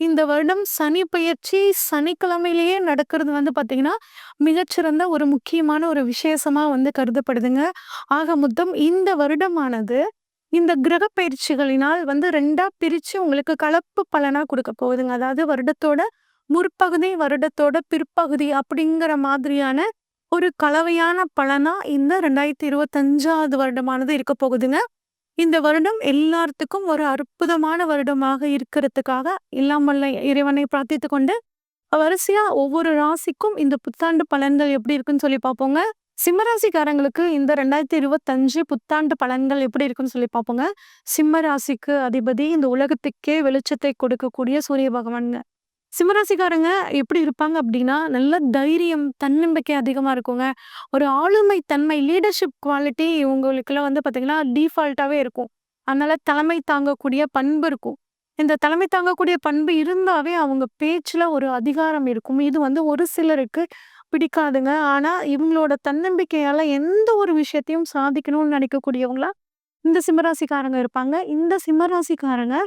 இந்த வருடம் சனி பயிற்சி சனிக்கிழமையிலேயே நடக்கிறது வந்து பார்த்திங்கன்னா மிகச்சிறந்த ஒரு முக்கியமான ஒரு விசேஷமாக வந்து கருதப்படுதுங்க. ஆக மொத்தம் இந்த வருடமானது இந்த கிரக பயிற்சிகளினால் வந்து ரெண்டா பிரித்து உங்களுக்கு கலப்பு பலனாக கொடுக்க போகுதுங்க. அதாவது வருடத்தோட முற்பகுதி வருடத்தோட பிற்பகுதி அப்படிங்கிற மாதிரியான ஒரு கலவையான பலனா இந்த ரெண்டாயிரத்தி இருபத்தஞ்சாவது வருடமானது இருக்க போகுதுங்க. இந்த வருடம் எல்லாத்துக்கும் ஒரு அற்புதமான வருடமாக இருக்கிறதுக்காக இல்லாமல்ல இறைவனை பிரார்த்தித்து கொண்டு வரிசையா ஒவ்வொரு ராசிக்கும் இந்த புத்தாண்டு பலன்கள் எப்படி இருக்குன்னு சொல்லி பார்ப்போங்க. சிம்மராசிக்காரங்களுக்கு இந்த ரெண்டாயிரத்தி இருபத்தஞ்சு புத்தாண்டு பலன்கள் எப்படி இருக்குன்னு சொல்லி பார்ப்போங்க. சிம்ம ராசிக்கு அதிபதி இந்த உலகத்துக்கே வெளிச்சத்தை கொடுக்கக்கூடிய சூரிய பகவானுங்க. சிம்மராசிக்காரங்க எப்படி இருப்பாங்க அப்படின்னா நல்ல தைரியம் தன்னம்பிக்கை அதிகமாக இருக்குங்க. ஒரு ஆளுமை தன்மை லீடர்ஷிப் குவாலிட்டி இவங்களுக்குலாம் வந்து பார்த்திங்கன்னா டீஃபால்ட்டாகவே இருக்கும். அதனால தலைமை தாங்கக்கூடிய பண்பு இருக்கும். இந்த தலைமை தாங்கக்கூடிய பண்பு இருந்தாவே அவங்க பேச்சில் ஒரு அதிகாரம் இருக்கும். இது வந்து ஒரு சிலருக்கு பிடிக்காதுங்க. ஆனால் இவங்களோட தன்னம்பிக்கையால் எந்த ஒரு விஷயத்தையும் சாதிக்கணும்னு நினைக்கக்கூடியவங்களா இந்த சிம்மராசிக்காரங்க இருப்பாங்க. இந்த சிம்மராசிக்காரங்க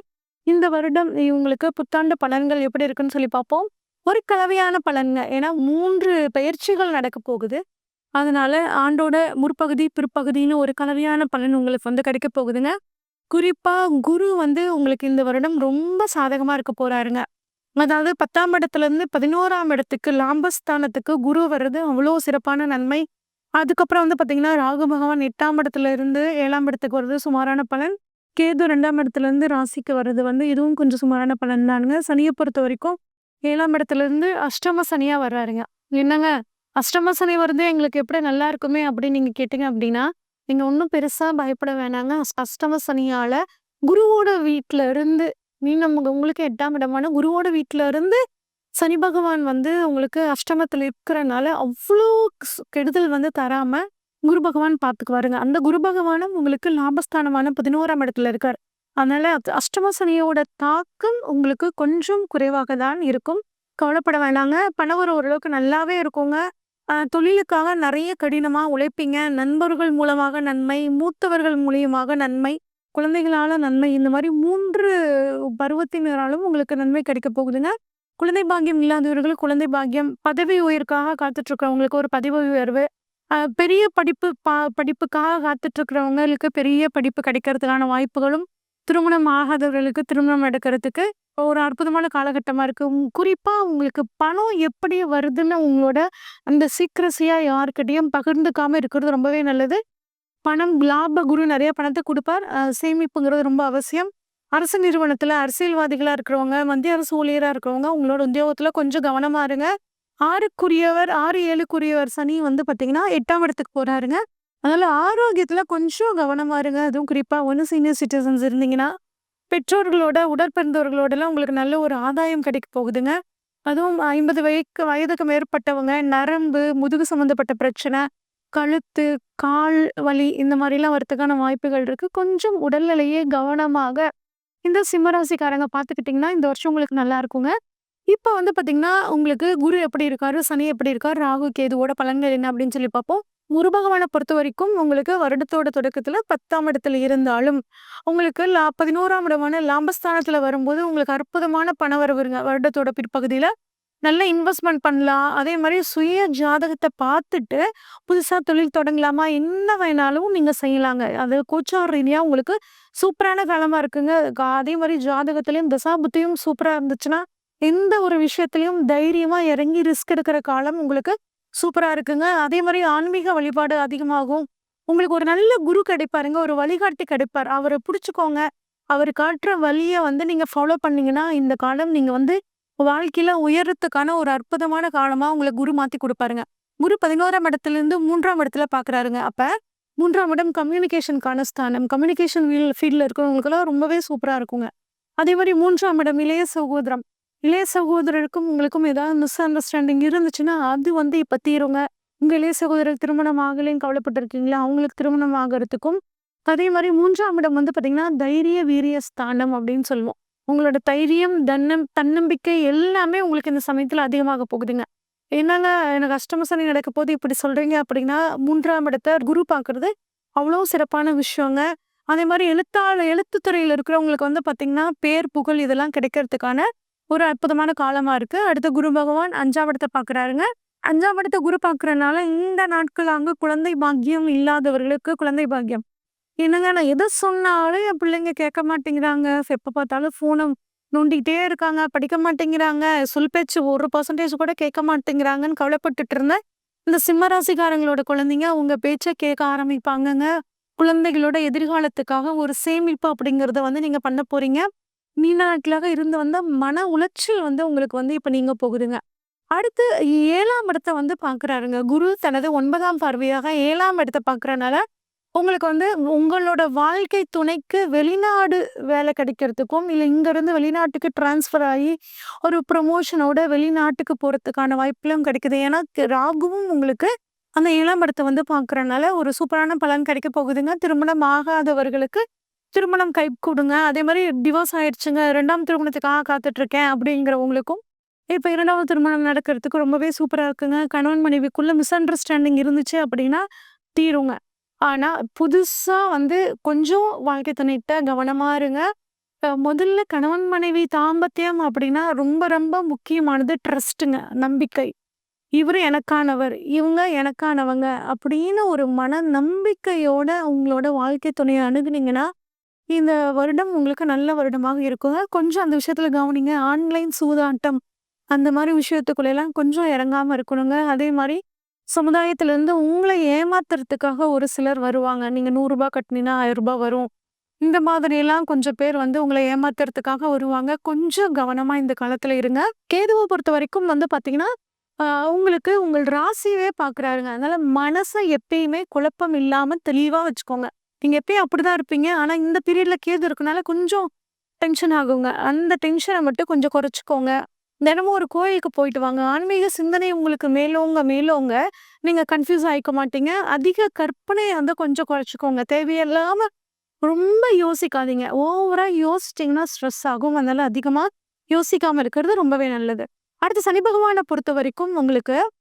இந்த வருடம் இவங்களுக்கு புத்தாண்டு பலன்கள் எப்படி இருக்குன்னு சொல்லி பார்ப்போம். ஒரு கலவையான பலன்ங்க. ஏன்னா மூன்று பயிற்சிகள் நடக்க போகுது. அதனால ஆண்டோட முற்பகுதி பிற்பகுதின்னு ஒரு கலவையான பலன் உங்களுக்கு வந்து கிடைக்க போகுதுங்க. குறிப்பா குரு வந்து உங்களுக்கு இந்த வருடம் ரொம்ப சாதகமா இருக்க போறாருங்க. அதாவது பத்தாம் இடத்துல இருந்து பதினோராம் இடத்துக்கு லாம்பஸ்தானத்துக்கு குரு வர்றது அவ்வளோ சிறப்பான நன்மை. அதுக்கப்புறம் வந்து பார்த்தீங்கன்னா ராகு பகவான் எட்டாம் இடத்துல இருந்து ஏழாம் இடத்துக்கு வர்றது சுமாரான பலன். கேது ரெண்டாம் இடத்துல இருந்து ராசிக்கு வர்றது வந்து இதுவும் கொஞ்சம் சுமாரான பலன் தானுங்க. சனியை பொறுத்த வரைக்கும் ஏழாம் இடத்துல இருந்து அஷ்டம சனியாக வர்றாருங்க. என்னங்க? அஷ்டம சனி வருது எங்களுக்கு எப்படி நல்லா இருக்குமே அப்படின்னு நீங்கள் கேட்டீங்க அப்படின்னா நீங்கள் ஒன்றும் பெருசாக பயப்பட வேணாங்க. அஷ்டம சனியால் குருவோட வீட்டில் இருந்து நீ நமக்கு உங்களுக்கு எட்டாம் இடமான குருவோட வீட்டில் இருந்து சனி பகவான் வந்து உங்களுக்கு அஷ்டமத்தில் இருக்கிறனால அவ்வளோ கெடுதல் வந்து தராமல் குரு பகவான் பார்த்துக்குவாருங்க அந்த குரு பகவானும் உங்களுக்கு லாபஸ்தானமான பதினோராம் இடத்துல இருக்கார். அதனால அது அஷ்டம சனியோட தாக்கம் உங்களுக்கு கொஞ்சம் குறைவாக தான் இருக்கும். கவலைப்பட வேண்டாங்க பணவர் ஓரளவுக்கு நல்லாவே இருக்குங்க. தொழிலுக்காக நிறைய கடினமா உழைப்பீங்க. நண்பர்கள் மூலமாக நன்மை மூத்தவர்கள் மூலியமாக நன்மை குழந்தைகளால நன்மை இந்த மாதிரி மூன்று பருவத்தினராலும் உங்களுக்கு நன்மை கிடைக்க போகுதுங்க. குழந்தை பாக்கியம் இல்லாதவர்கள் குழந்தை பாக்கியம் பதவி உயர்க்காக காத்துட்ருக்கவங்களுக்கு ஒரு பதவி உயர்வு பெரிய படிப்பு பா படிப்புக்காக காத்துட்ருக்கிறவங்களுக்கு பெரிய படிப்பு கிடைக்கிறதுக்கான வாய்ப்புகளும் திருமணம் ஆகாதவர்களுக்கு திருமணம் எடுக்கிறதுக்கு ஒரு அற்புதமான காலகட்டமாக இருக்குது குறிப்பாக உங்களுக்கு பணம் எப்படி வருதுன்னு உங்களோட அந்த சீக்கிரசியாக யாருக்கிட்டையும் பகிர்ந்துக்காமல் இருக்கிறது ரொம்பவே நல்லது. பணம் லாப குரு நிறைய பணத்தை கொடுப்பார். சேமிப்புங்கிறது ரொம்ப அவசியம். அரசு நிறுவனத்தில் அரசியல்வாதிகளாக இருக்கிறவங்க மத்திய அரசு ஊழியராக இருக்கிறவங்க உங்களோட உத்தியோகத்தில் கொஞ்சம் கவனமா இருங்க. ஆறுக்குரியவர் ஆறு ஏழுக்குரியவர் சனி வந்து பார்த்தீங்கன்னா எட்டாம் இடத்துக்கு போகிறாருங்க அதனால் ஆரோக்கியத்தில் கொஞ்சம் கவனமாக இருங்க. அதுவும் குறிப்பாக ஒன்று சீனியர் சிட்டிசன்ஸ் இருந்தீங்கன்னா பெற்றோர்களோட உடற்பிறந்தவர்களோடலாம் உங்களுக்கு நல்ல ஒரு ஆதாயம் கிடைக்க போகுதுங்க. அதுவும் ஐம்பது வயக்கு வயதுக்கு மேற்பட்டவங்க நரம்பு முதுகு சம்மந்தப்பட்ட பிரச்சனை கழுத்து கால் வலி இந்த மாதிரிலாம் வரதுக்கான வாய்ப்புகள் இருக்குது கொஞ்சம் உடல்நிலையே கவனமாக இந்த சிம்மராசிக்காரங்க பார்த்துக்கிட்டிங்கன்னா இந்த வருஷம் உங்களுக்கு நல்லா இருக்குங்க. இப்போ வந்து பார்த்தீங்கன்னா உங்களுக்கு குரு எப்படி இருக்காரு சனி எப்படி இருக்காரு ராகு கேதுவோட பலன்கள் என்ன அப்படின்னு சொல்லி பார்ப்போம். குரு பகவானை பொறுத்த வரைக்கும் உங்களுக்கு வருடத்தோட தொடக்கத்தில் பத்தாம் இடத்துல இருந்தாலும் உங்களுக்கு லா பதினோராம் இடமான லாபஸ்தானத்தில் வரும்போது உங்களுக்கு அற்புதமான பண வரவுங்க வருடத்தோட பிற்பகுதியில் நல்ல இன்வெஸ்ட்மெண்ட் பண்ணலாம். அதே மாதிரி சுய ஜாதகத்தை பார்த்துட்டு புதுசாக தொழில் தொடங்கலாமா என்ன வேணாலும் நீங்கள் செய்யலாங்க. அது கோச்சார் ரீதியாக உங்களுக்கு சூப்பரான காலமாக இருக்குங்க. அதே மாதிரி ஜாதகத்துலேயும் தசாபுத்தியும் சூப்பராக இருந்துச்சுன்னா எந்த ஒரு விஷயத்திலயும் தைரியமா இறங்கி ரிஸ்க் எடுக்கிற காலம் உங்களுக்கு சூப்பரா இருக்குங்க. அதே மாதிரி ஆன்மீக வழிபாடு அதிகமாகும். உங்களுக்கு ஒரு நல்ல குரு கிடைப்பாருங்க. ஒரு வழிகாட்டி கிடைப்பார். அவரை புடிச்சுக்கோங்க. அவரு காட்டுற வழிய வந்து நீங்க ஃபாலோ பண்ணீங்கன்னா, இந்த காலம் நீங்க வந்து வாழ்க்கையில உயரத்துக்கான ஒரு அற்புதமான காலமா உங்களுக்கு குரு மாத்தி குடுப்பாருங்க. குரு பதினோராம் இடத்துலேருந்து மூன்றாம் இடத்துல பார்க்குறாருங்க. அப்ப மூன்றாம் இடம் கம்யூனிகேஷனுக்கான ஸ்தானம். கம்யூனிகேஷன் ஃபீல்டில் ஃபீல்ட்ல இருக்கிறவங்களுக்கெல்லாம் ரொம்பவே சூப்பரா இருக்குங்க. அதே மாதிரி மூன்றாம் இடம் இளைய சகோதரம். இளைய சகோதரருக்கும் உங்களுக்கும் ஏதாவது மிஸ் அண்டர்ஸ்டாண்டிங் இருந்துச்சுன்னா, அது வந்து இப்போ தீருங்க. உங்கள் இளைய சகோதரர் திருமணம் ஆகலைன்னு கவலைப்பட்டுருக்கீங்களா? அவங்களுக்கு திருமணம் ஆகிறதுக்கும் அதே மாதிரி மூன்றாம் இடம் வந்து பார்த்தீங்கன்னா, தைரிய வீரிய ஸ்தானம் அப்படின்னு சொல்லுவோம். உங்களோட தைரியம், தன்னம் தன்னம்பிக்கை எல்லாமே உங்களுக்கு இந்த சமயத்தில் அதிகமாக போகுதுங்க. என்னங்க எனக்கு அஷ்டமசனி நடக்க போது இப்படி சொல்கிறீங்க அப்படின்னா, மூன்றாம் இடத்தை குரு பார்க்குறது அவ்வளோ சிறப்பான விஷயங்க. அதே மாதிரி எழுத்தாள எழுத்து இருக்கிறவங்களுக்கு வந்து பார்த்தீங்கன்னா, பேர், புகழ் இதெல்லாம் கிடைக்கிறதுக்கான ஒரு அற்புதமான காலமாக இருக்கு. அடுத்து குரு பகவான் அஞ்சாம் இடத்தை பார்க்குறாருங்க. அஞ்சாம் இடத்தை குரு பார்க்கறனால இந்த நாட்கள் அங்கே குழந்தை பாக்கியம் இல்லாதவர்களுக்கு குழந்தை பாக்கியம். என்னங்க நான் எதை சொன்னாலும் என் பிள்ளைங்க கேட்க மாட்டேங்கிறாங்க. எப்போ பார்த்தாலும் ஃபோனை நோண்டிக்கிட்டே இருக்காங்க. படிக்க மாட்டேங்கிறாங்க. சொல் பேச்சு ஒரு பர்சன்டேஜ் கூட கேட்க மாட்டேங்கிறாங்கன்னு கவலைப்பட்டுட்டு இருந்தேன். இந்த சிம்மராசிக்காரங்களோட குழந்தைங்க உங்கள் பேச்சை கேட்க ஆரம்பிப்பாங்கங்க. குழந்தைகளோட எதிர்காலத்துக்காக ஒரு சேமிப்பு அப்படிங்கிறத வந்து நீங்கள் பண்ண போறீங்க. நீண்ட இருந்து வந்த மன உளைச்சல் வந்து உங்களுக்கு வந்து இப்போ நீங்க போகுதுங்க. அடுத்து ஏழாம் இடத்த வந்து பார்க்குறாருங்க. குரு தனது ஒன்பதாம் பார்வையாக ஏழாம் இடத்த பார்க்கறனால, உங்களுக்கு வந்து உங்களோட வாழ்க்கை துணைக்கு வெளிநாடு வேலை கிடைக்கிறதுக்கும், இல்லை இங்கேருந்து வெளிநாட்டுக்கு ட்ரான்ஸ்ஃபர் ஆகி ஒரு ப்ரொமோஷனோட வெளிநாட்டுக்கு போகிறதுக்கான வாய்ப்புகளும் கிடைக்குது. ஏன்னா, ராகுவும் உங்களுக்கு அந்த ஏழாம் இடத்த வந்து பார்க்குறனால ஒரு சூப்பரான பலன் கிடைக்க போகுதுங்க. திருமணம் ஆகாதவர்களுக்கு திருமணம் கை கொடுங்க அதே மாதிரி டிவோர்ஸ் ஆயிடுச்சுங்க. ரெண்டாம் திருமணத்துக்காக காத்துட்ருக்கேன் அப்படிங்கிறவங்களுக்கும், இப்போ இரண்டாவது திருமணம் நடக்கிறதுக்கு ரொம்பவே சூப்பராக இருக்குங்க. கணவன் மனைவிக்குள்ளே மிஸ் அண்டர்ஸ்டாண்டிங் இருந்துச்சு அப்படின்னா, தீருங்க. ஆனால் புதுசாக வந்து கொஞ்சம் வாழ்க்கை துணைட்ட கவனமாக இருங்க. முதல்ல கணவன் மனைவி தாம்பத்தியம் அப்படின்னா ரொம்ப ரொம்ப முக்கியமானது ட்ரஸ்ட்டுங்க. நம்பிக்கை. இவர் எனக்கானவர். இவங்க எனக்கானவங்க அப்படின்னு ஒரு மன நம்பிக்கையோட உங்களோட வாழ்க்கை துணையை அணுகுனீங்கன்னா, இந்த வருடம் உங்களுக்கு நல்ல வருடமாக இருக்குங்க. கொஞ்சம் அந்த விஷயத்துல கவனிங்க. ஆன்லைன் சூதாட்டம் அந்த மாதிரி விஷயத்துக்குள்ளலாம் கொஞ்சம் இறங்காம இருக்கணுங்க. அதே மாதிரி சமுதாயத்திலேருந்து உங்களை ஏமாத்துறதுக்காக ஒரு சிலர் வருவாங்க. நீங்கள் நூறுரூபா கட்டினீங்கன்னா ஆயிரம் ரூபாய் வரும். இந்த மாதிரியெல்லாம் கொஞ்சம் பேர் வந்து உங்களை ஏமாத்துறதுக்காக வருவாங்க. கொஞ்சம் கவனமாக இந்த காலத்தில் இருங்க. கேதுவை பொறுத்த வரைக்கும் வந்து பார்த்தீங்கன்னா, உங்களுக்கு உங்கள் ராசியவே பார்க்குறாருங்க. அதனால் மனசை எப்பயுமே குழப்பம் இல்லாமல் தெளிவாக வச்சுக்கோங்க. நீங்க எப்பயும் அப்படிதான் இருப்பீங்க. ஆனா, இந்த பீரியட்ல கேது இருக்கனால கொஞ்சம் டென்ஷன் ஆகுங்க. அந்த டென்ஷனை மட்டும் கொஞ்சம் குறைச்சிக்கோங்க தினமும் ஒரு கோயிலுக்கு போயிட்டு வாங்க. ஆன்மீக சிந்தனை உங்களுக்கு மேலோங்க மேலோங்க, நீங்க கன்ஃப்யூஸ் ஆயிக்க மாட்டீங்க. அதிக கற்பனையை வந்து கொஞ்சம் குறைச்சிக்கோங்க தேவையில்லாம ரொம்ப யோசிக்காதீங்க. ஓவரா யோசிச்சிங்கன்னா ஸ்ட்ரெஸ் ஆகும். அதனால அதிகமா யோசிக்காம இருக்கிறது ரொம்பவே நல்லது. அடுத்து சனி பகவானை பொறுத்த வரைக்கும் உங்களுக்கு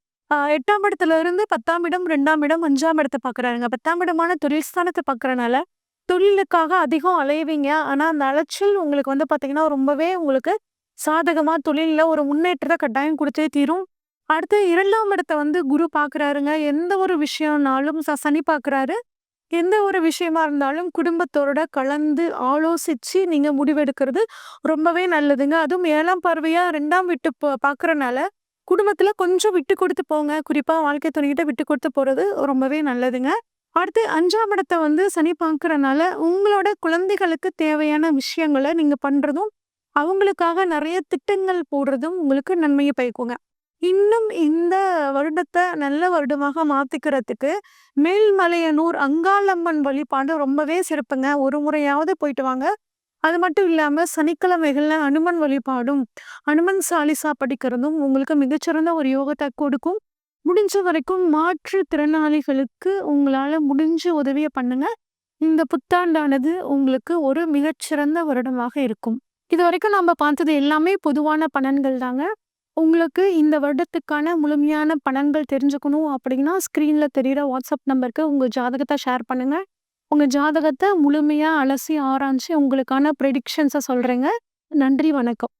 எட்டாம் இடத்துல இருந்து 10ஆம் இடம், ரெண்டாம் இடம், அஞ்சாம் இடத்தை பார்க்குறாருங்க. 10ஆம் இடமான தொழில் ஸ்தானத்தை பார்க்குறனால தொழிலுக்காக அதிகம் அலைவீங்க. ஆனால் அந்த அலைச்சல் உங்களுக்கு வந்து பார்த்தீங்கன்னா, ரொம்பவே உங்களுக்கு சாதகமாக தொழிலில் ஒரு முன்னேற்றத்தை கட்டாயம் கொடுத்தே தீரும். அடுத்து இரண்டாம் இடத்த வந்து குரு பார்க்குறாருங்க. எந்த ஒரு விஷயம்னாலும் ச சனி பார்க்குறாரு. எந்த ஒரு விஷயமா இருந்தாலும் குடும்பத்தோட கலந்து ஆலோசித்து நீங்கள் முடிவெடுக்கிறது ரொம்பவே நல்லதுங்க. அதுவும் ஏழாம் பார்வையாக ரெண்டாம் விட்டு பார்க்குறனால குடும்பத்தில் கொஞ்சம் விட்டு கொடுத்து போங்க. குறிப்பாக வாழ்க்கை துணைகிட்ட விட்டு கொடுத்து போகிறது ரொம்பவே நல்லதுங்க. அடுத்து அஞ்சாம் இடத்தை வந்து சனி பார்க்குறனால உங்களோட குழந்தைகளுக்கு தேவையான விஷயங்களை நீங்கள் பண்ணுறதும் அவங்களுக்காக நிறைய திட்டங்கள் போடுறதும் உங்களுக்கு நன்மையை பயக்குங்க. இன்னும் இந்த வருடத்தை நல்ல வருடமாக மாற்றிக்கிறதுக்கு மேல்மலையனூர் அங்காளம்மன் வழிபாடு ரொம்பவே சிறப்புங்க. ஒரு முறையாவது போயிட்டு வாங்க. அது மட்டும் இல்லாமல் சனிக்கிழமைகளில் அனுமன் வழிபாடும், அனுமன் சாலிசா படிக்கிறதும் உங்களுக்கு மிகச்சிறந்த ஒரு யோகத்தை கொடுக்கும். முடிஞ்ச வரைக்கும் மாற்றுத்திறனாளிகளுக்கு உங்களால் முடிஞ்ச உதவியை பண்ணுங்க. இந்த புத்தாண்டானது உங்களுக்கு ஒரு மிகச்சிறந்த வருடமாக இருக்கும். இது வரைக்கும் நம்ம பார்த்தது எல்லாமே பொதுவான பலன்கள் தாங்க. உங்களுக்கு இந்த வருடத்துக்கான முழுமையான பலன்கள் தெரிஞ்சுக்கணும் அப்படின்னா, ஸ்க்ரீனில் தெரிகிற வாட்ஸ்அப் நம்பருக்கு உங்கள் ஜாதகத்தை ஷேர் பண்ணுங்கள் உங்க ஜாதகத்தை முழுமையா அலசி ஆராய்ஞ்சு உங்களுக்கான ப்ரெடிக்ஷன்ஸை சொல்றேங்க. நன்றி, வணக்கம்.